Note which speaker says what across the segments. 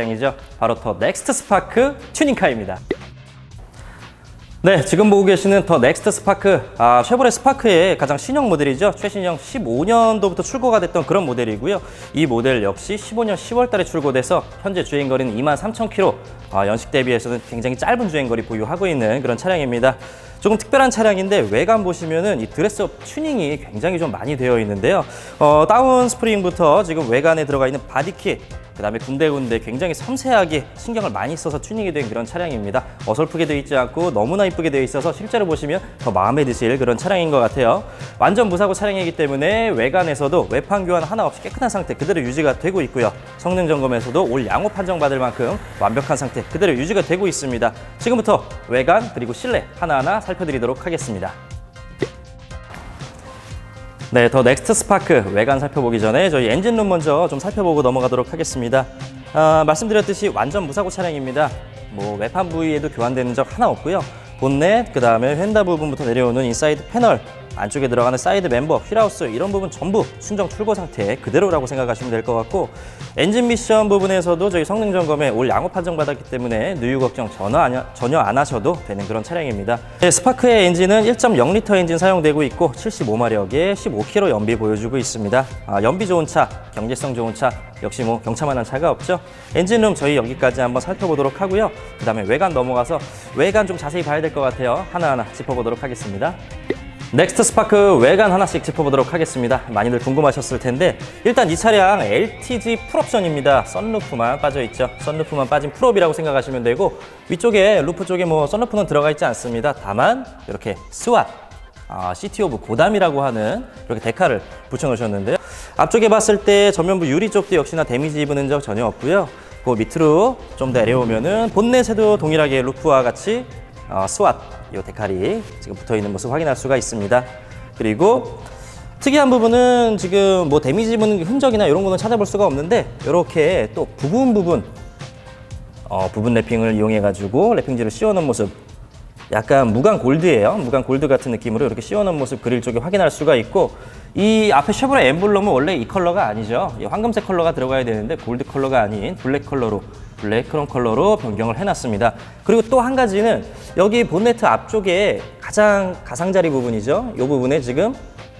Speaker 1: 차량이죠. 바로 더 넥스트 스파크 튜닝카입니다. 네, 지금 보고 계시는 더 넥스트 스파크, 아, 쉐보레 스파크의 가장 신형 모델이죠. 최신형 15년도부터 출고가 됐던 그런 모델이고요. 이 모델 역시 15년 10월 달에 출고돼서 현재 주행거리는 23,000km, 아, 연식 대비해서는 굉장히 짧은 주행거리 보유하고 있는 그런 차량입니다. 조금 특별한 차량인데 외관 보시면은 이 드레스업 튜닝이 굉장히 좀 많이 되어 있는데요. 어, 다운 스프링부터 지금 외관에 들어가 있는 바디킷, 그다음에 군데군데 굉장히 섬세하게 신경을 많이 써서 튜닝이 된 그런 차량입니다. 어설프게 되어 있지 않고 너무나 이쁘게 되어 있어서 실제로 보시면 더 마음에 드실 그런 차량인 것 같아요. 완전 무사고 차량이기 때문에 외관에서도 외판 교환 하나 없이 깨끗한 상태 그대로 유지가 되고 있고요. 성능 점검에서도 올 양호 판정 받을 만큼 완벽한 상태 그대로 유지가 되고 있습니다. 지금부터 외관 그리고 실내 하나하나 살 펴드리도록 하겠습니다. 네, 더 넥스트 스파크 외관 살펴보기 전에 저희 엔진룸 먼저 좀 살펴보고 넘어가도록 하겠습니다. 아, 말씀드렸듯이 완전 무사고 차량입니다. 뭐 외판 부위에도 교환되는 적 하나 없고요. 본넷, 그 다음에 휀다 부분부터 내려오는 인사이드 패널, 안쪽에 들어가는 사이드 멤버, 휠하우스 이런 부분 전부 순정 출고 상태 그대로라고 생각하시면 될 것 같고 엔진 미션 부분에서도 저희 성능 점검에 올 양호 판정 받았기 때문에 누유 걱정 전혀 안, 전혀 안 하셔도 되는 그런 차량입니다. 네, 스파크의 엔진은 1.0리터 엔진 사용되고 있고 75마력에 15km 연비 보여주고 있습니다. 아, 연비 좋은 차, 경제성 좋은 차 역시 뭐 경차만한 차가 없죠. 엔진룸 저희 여기까지 한번 살펴보도록 하고요. 그 다음에 외관 넘어가서 외관 좀 자세히 봐야 될 것 같아요. 하나하나 짚어보도록 하겠습니다. 넥스트 스파크 외관 하나씩 짚어보도록 하겠습니다. 많이들 궁금하셨을 텐데 일단 이 차량 LTG 풀옵션입니다. 썬루프만 빠져 있죠. 썬루프만 빠진 풀옵이라고 생각하시면 되고 위쪽에 루프 쪽에 뭐 썬루프는 들어가 있지 않습니다. 다만 이렇게 스왓 아, 시티 오브 고담이라고 하는 이렇게 데카를 붙여놓으셨는데요. 앞쪽에 봤을 때 전면부 유리 쪽도 역시나 데미지 입은 적 전혀 없고요. 그 밑으로 좀 내려오면은 본넷에도 동일하게 루프와 같이 어, 스왓 이 데칼이 지금 붙어 있는 모습 확인할 수가 있습니다. 그리고 특이한 부분은 지금 뭐 데미지 입은 흔적이나 이런 거는 찾아볼 수가 없는데 이렇게 또 부분 부분 어, 부분 랩핑을 이용해 가지고 랩핑지를 씌워놓은 모습 약간 무광 골드예요. 무광 골드 같은 느낌으로 이렇게 씌워놓은 모습 그릴 쪽에 확인할 수가 있고 이 앞에 쉐보레 엠블럼은 원래 이 컬러가 아니죠. 이 황금색 컬러가 들어가야 되는데 골드 컬러가 아닌 블랙 컬러로 블랙 크롬 컬러로 변경을 해놨습니다. 그리고 또 한 가지는 여기 본네트 앞쪽에 가장 가상자리 부분이죠. 이 부분에 지금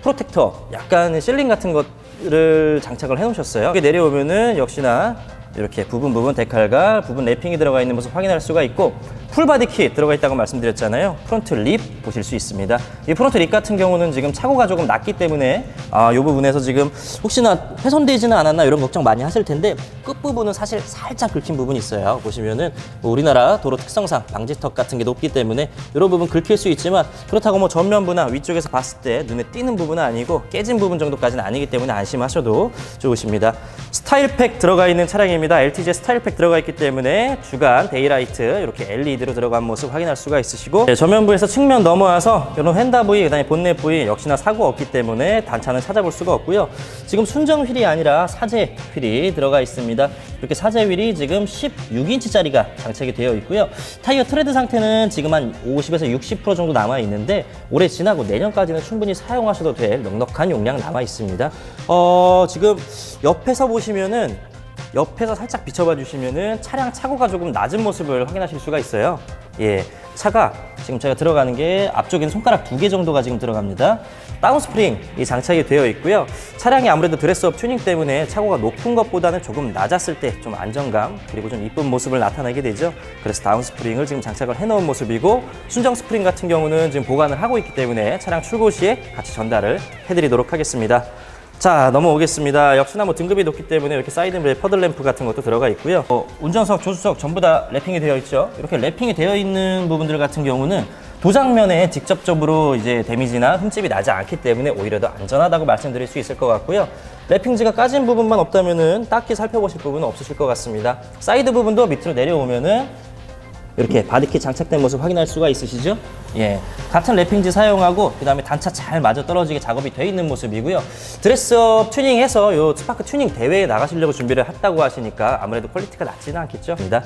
Speaker 1: 프로텍터 약간 실링 같은 것을 장착을 해놓으셨어요. 여기 내려오면은 역시나 이렇게 부분 부분 데칼과 부분 랩핑이 들어가 있는 모습 확인할 수가 있고 풀바디 킷 들어가 있다고 말씀드렸잖아요. 프론트 립 보실 수 있습니다. 이 프론트 립 같은 경우는 지금 차고가 조금 낮기 때문에 아, 이 부분에서 지금 혹시나 훼손되지는 않았나 이런 걱정 많이 하실 텐데 끝부분은 사실 살짝 긁힌 부분이 있어요. 보시면은 뭐 우리나라 도로 특성상 방지턱 같은 게 높기 때문에 이런 부분 긁힐 수 있지만 그렇다고 뭐 전면부나 위쪽에서 봤을 때 눈에 띄는 부분은 아니고 깨진 부분 정도까지는 아니기 때문에 안심하셔도 좋으십니다. 스타일팩 들어가 있는 차량입 니다. LTG 스타일팩 들어가 있기 때문에 주간 데이라이트 이렇게 LED로 들어간 모습 확인할 수가 있으시고 네, 전면부에서 측면 넘어와서 이런 휀다 부위 그다음에 본넷 부위 역시나 사고 없기 때문에 단차는 찾아볼 수가 없고요. 지금 순정 휠이 아니라 사제 휠이 들어가 있습니다. 이렇게 사제 휠이 지금 16인치짜리가 장착이 되어 있고요. 타이어 트레드 상태는 지금 한 50에서 60% 정도 남아 있는데 올해 지나고 내년까지는 충분히 사용하셔도 될 넉넉한 용량 남아 있습니다. 어, 지금 옆에서 보시면은 옆에서 살짝 비춰봐 주시면은 차량 차고가 조금 낮은 모습을 확인하실 수가 있어요. 예. 차가 지금 제가 들어가는 게 앞쪽에는 손가락 두 개 정도가 지금 들어갑니다. 다운 스프링이 장착이 되어 있고요. 차량이 아무래도 드레스업 튜닝 때문에 차고가 높은 것보다는 조금 낮았을 때 좀 안정감 그리고 좀 이쁜 모습을 나타내게 되죠. 그래서 다운 스프링을 지금 장착을 해놓은 모습이고 순정 스프링 같은 경우는 지금 보관을 하고 있기 때문에 차량 출고 시에 같이 전달을 해드리도록 하겠습니다. 자 넘어오겠습니다. 역시나 뭐 등급이 높기 때문에 이렇게 사이드 퍼들 램프 같은 것도 들어가 있고요. 어, 운전석, 조수석 전부 다 랩핑이 되어 있죠. 이렇게 랩핑이 되어 있는 부분들 같은 경우는 도장면에 직접적으로 이제 데미지나 흠집이 나지 않기 때문에 오히려 더 안전하다고 말씀드릴 수 있을 것 같고요. 랩핑지가 까진 부분만 없다면은 딱히 살펴보실 부분은 없으실 것 같습니다. 사이드 부분도 밑으로 내려오면은 이렇게 바디킷 장착된 모습 확인할 수가 있으시죠? 예. 같은 랩핑지 사용하고 그 다음에 단차 잘 맞아 떨어지게 작업이 돼 있는 모습이고요. 드레스업 튜닝해서 요 스파크 튜닝 대회에 나가시려고 준비를 했다고 하시니까 아무래도 퀄리티가 낮지는 않겠죠? 입니다.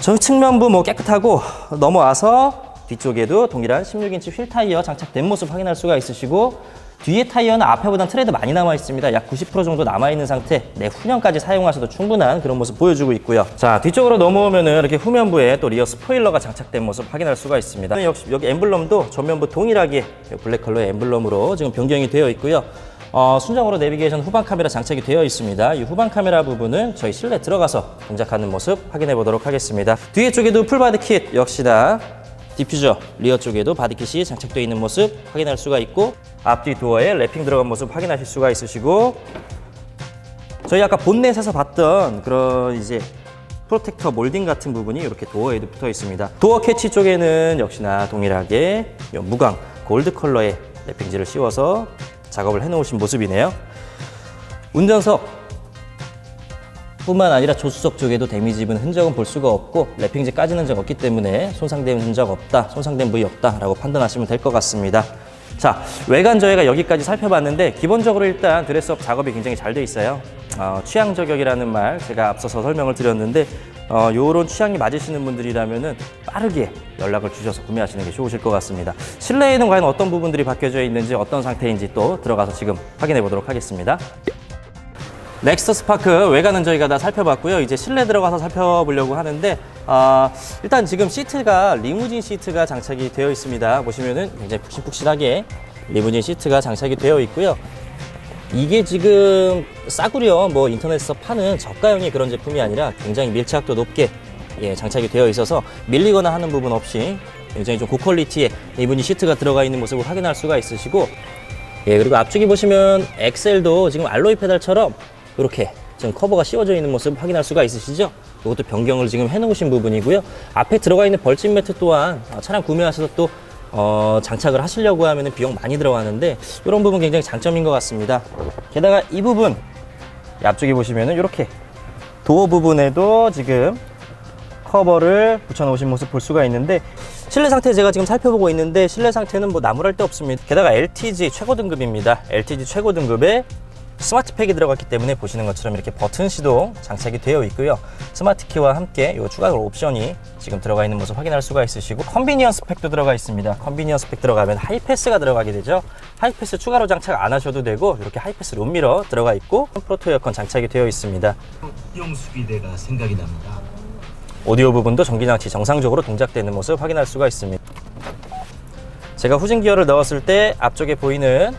Speaker 1: 저희 측면부 뭐 깨끗하고 넘어와서 뒤쪽에도 동일한 16인치 휠 타이어 장착된 모습 확인할 수가 있으시고 뒤에 타이어는 앞에보단 트레드 많이 남아 있습니다. 약 90% 정도 남아 있는 상태. 내후년까지 사용하셔도 충분한 그런 모습 보여주고 있고요. 자 뒤쪽으로 넘어오면은 이렇게 후면부에 또 리어 스포일러가 장착된 모습 확인할 수가 있습니다. 역시 여기 엠블럼도 전면부 동일하게 블랙 컬러의 엠블럼으로 지금 변경이 되어 있고요. 어, 순정으로 내비게이션 후방 카메라 장착이 되어 있습니다. 이 후방 카메라 부분은 저희 실내 들어가서 동작하는 모습 확인해 보도록 하겠습니다. 뒤에 쪽에도 풀바디 킷 역시나 디퓨저 리어 쪽에도 바디킷이 장착되어 있는 모습 확인할 수가 있고 앞뒤 도어에 랩핑 들어간 모습 확인하실 수가 있으시고 저희 아까 본넷에서 봤던 그런 이제 프로텍터 몰딩 같은 부분이 이렇게 도어에도 붙어 있습니다. 도어 캐치 쪽에는 역시나 동일하게 이 무광 골드 컬러의 랩핑지를 씌워서 작업을 해 놓으신 모습이네요. 운전석 뿐만 아니라 조수석 쪽에도 데미지 입은 흔적은 볼 수가 없고 랩핑지 까진 흔적 없기 때문에 손상된 흔적 없다, 손상된 부위 없다라고 판단하시면 될 것 같습니다. 자, 외관 저희가 여기까지 살펴봤는데 기본적으로 일단 드레스업 작업이 굉장히 잘 돼 있어요. 어, 취향 저격이라는 말 제가 앞서서 설명을 드렸는데 어, 요런 취향이 맞으시는 분들이라면은 빠르게 연락을 주셔서 구매하시는 게 좋으실 것 같습니다. 실내에는 과연 어떤 부분들이 바뀌어져 있는지 어떤 상태인지 또 들어가서 지금 확인해 보도록 하겠습니다. 넥스트 스파크 외관은 저희가 다 살펴봤고요. 이제 실내 들어가서 살펴보려고 하는데 아, 일단 지금 시트가 리무진 시트가 장착이 되어 있습니다. 보시면은 굉장히 푹신푹신하게 리무진 시트가 장착이 되어 있고요. 이게 지금 싸구려 뭐 인터넷에서 파는 저가형의 그런 제품이 아니라 굉장히 밀착도 높게 예, 장착이 되어 있어서 밀리거나 하는 부분 없이 굉장히 좀 고퀄리티의 리무진 시트가 들어가 있는 모습을 확인할 수가 있으시고 예, 그리고 앞쪽에 보시면 엑셀도 지금 알로이 페달처럼 이렇게 지금 커버가 씌워져 있는 모습 확인할 수가 있으시죠? 이것도 변경을 지금 해놓으신 부분이고요. 앞에 들어가 있는 벌집 매트 또한 어, 차량 구매하셔서 또 어, 장착을 하시려고 하면 비용 많이 들어가는데 이런 부분 굉장히 장점인 것 같습니다. 게다가 이 부분 이 앞쪽에 보시면은 이렇게 도어 부분에도 지금 커버를 붙여놓으신 모습 볼 수가 있는데 실내 상태 제가 지금 살펴보고 있는데 실내 상태는 뭐 나무랄 데 없습니다. 게다가 LTG 최고 등급입니다. LTG 최고 등급에 스마트팩이 들어갔기 때문에 보시는 것처럼 이렇게 버튼 시동 장착이 되어 있고요. 스마트 키와 함께 이 추가 옵션이 지금 들어가 있는 모습 확인할 수가 있으시고 컨비니언스 팩도 들어가 있습니다. 컨비니언스 팩 들어가면 하이패스가 들어가게 되죠. 하이패스 추가로 장착 안 하셔도 되고 이렇게 하이패스 룸미러 들어가 있고 프로토 에어컨 장착이 되어 있습니다.
Speaker 2: 용 수비대가 생각이 납니다.
Speaker 1: 오디오 부분도 전기장치 정상적으로 동작되는 모습 확인할 수가 있습니다. 제가 후진 기어를 넣었을 때 앞쪽에 보이는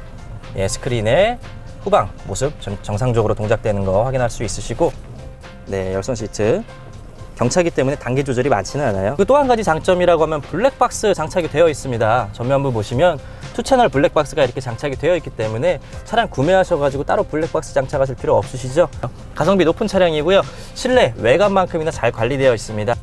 Speaker 1: 예, 스크린에 후방 모습 정- 정상적으로 동작되는 거 확인할 수 있으시고 네 열선 시트 경차기 때문에 단계 조절이 많지는 않아요. 또 한 가지 장점이라고 하면 블랙박스 장착이 되어 있습니다. 전면부 보시면 투 채널 블랙박스가 이렇게 장착이 되어 있기 때문에 차량 구매하셔가지고 따로 블랙박스 장착하실 필요 없으시죠? 가성비 높은 차량이고요. 실내 외관만큼이나 잘 관리되어 있습니다.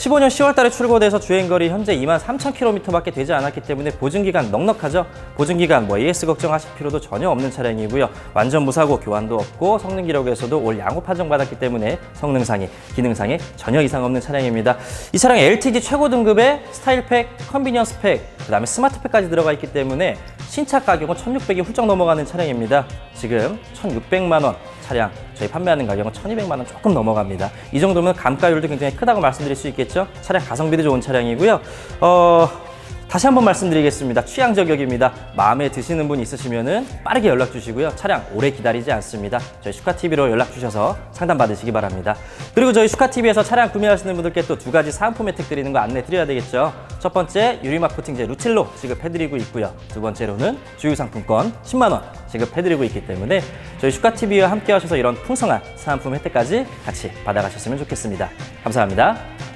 Speaker 1: 15년 10월 달에 출고돼서 주행거리 현재 2만 3천 킬로미터밖에 되지 않았기 때문에 보증기간 넉넉하죠. 보증기간 뭐 AS 걱정하실 필요도 전혀 없는 차량이고요. 완전 무사고 교환도 없고 성능 기록에서도 올 양호 판정 받았기 때문에 성능상에 기능상에 전혀 이상 없는 차량입니다. 이 차량 LTG 최고 등급의 스타일팩, 컨비니언스 팩, 그다음에 스마트팩까지 들어가 있기 때문에 신차 가격은 1,600이 훌쩍 넘어가는 차량입니다. 지금 1,600만 원 차량 저희 판매하는 가격은 1,200만 원 조금 넘어갑니다. 이 정도면 감가율도 굉장히 크다고 말씀드릴 수 있겠죠. 차량 가성비도 좋은 차량이고요. 어, 다시 한번 말씀드리겠습니다. 취향 저격입니다. 마음에 드시는 분 있으시면은 빠르게 연락 주시고요. 차량 오래 기다리지 않습니다. 저희 슈카TV로 연락 주셔서 상담 받으시기 바랍니다. 그리고 저희 슈카TV에서 차량 구매하시는 분들께 또 두 가지 사은품 혜택 드리는 거 안내 드려야 되겠죠. 첫 번째 유리막 코팅제 루틸로 지급해드리고 있고요. 두 번째로는 주유 상품권 10만 원 지급해드리고 있기 때문에 저희 슈카TV와 함께 하셔서 이런 풍성한 사은품 혜택까지 같이 받아가셨으면 좋겠습니다. 감사합니다.